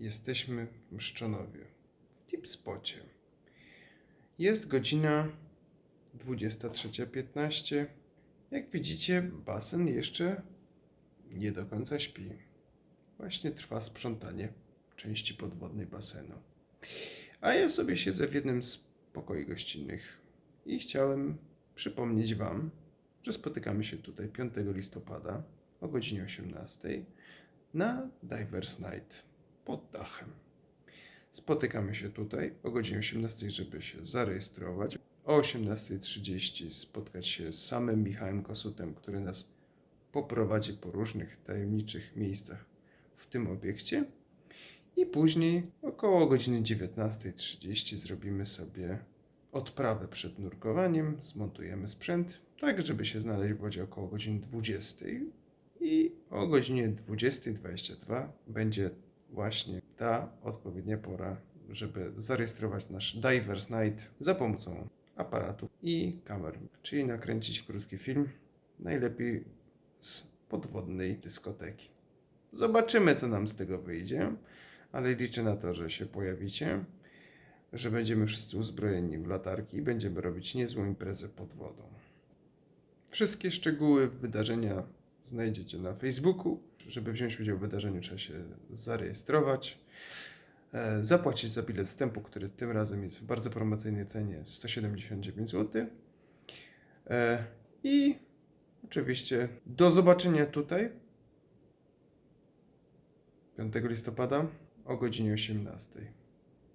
jesteśmy w Mszczonowie, w Deep Spocie. Jest godzina 23.15. Jak widzicie, basen jeszcze nie do końca śpi. Właśnie trwa sprzątanie części podwodnej basenu. A ja sobie siedzę w jednym z pokoi gościnnych i chciałem przypomnieć Wam, że spotykamy się tutaj 5 listopada o godzinie 18 na Divers Night pod dachem. Spotykamy się tutaj o godzinie 18, żeby się zarejestrować. O 18.30 spotkać się z samym Michałem Kosutem, który nas poprowadzi po różnych tajemniczych miejscach w tym obiekcie. I później około godziny 19.30 zrobimy sobie odprawę przed nurkowaniem, zmontujemy sprzęt, tak żeby się znaleźć w wodzie około godziny 20. I o godzinie 20.22 będzie właśnie ta odpowiednia pora, żeby zarejestrować nasz Divers Night za pomocą aparatu i kamer, czyli nakręcić krótki film, najlepiej z podwodnej dyskoteki. Zobaczymy, co nam z tego wyjdzie, ale liczę na to, że się pojawicie, że będziemy wszyscy uzbrojeni w latarki i będziemy robić niezłą imprezę pod wodą. Wszystkie szczegóły wydarzenia znajdziecie na Facebooku. Żeby wziąć udział w wydarzeniu, trzeba się zarejestrować, e, zapłacić za bilet wstępu, który tym razem jest w bardzo promocyjnej cenie 179 zł. E, I oczywiście do zobaczenia tutaj 5 listopada o godzinie 18.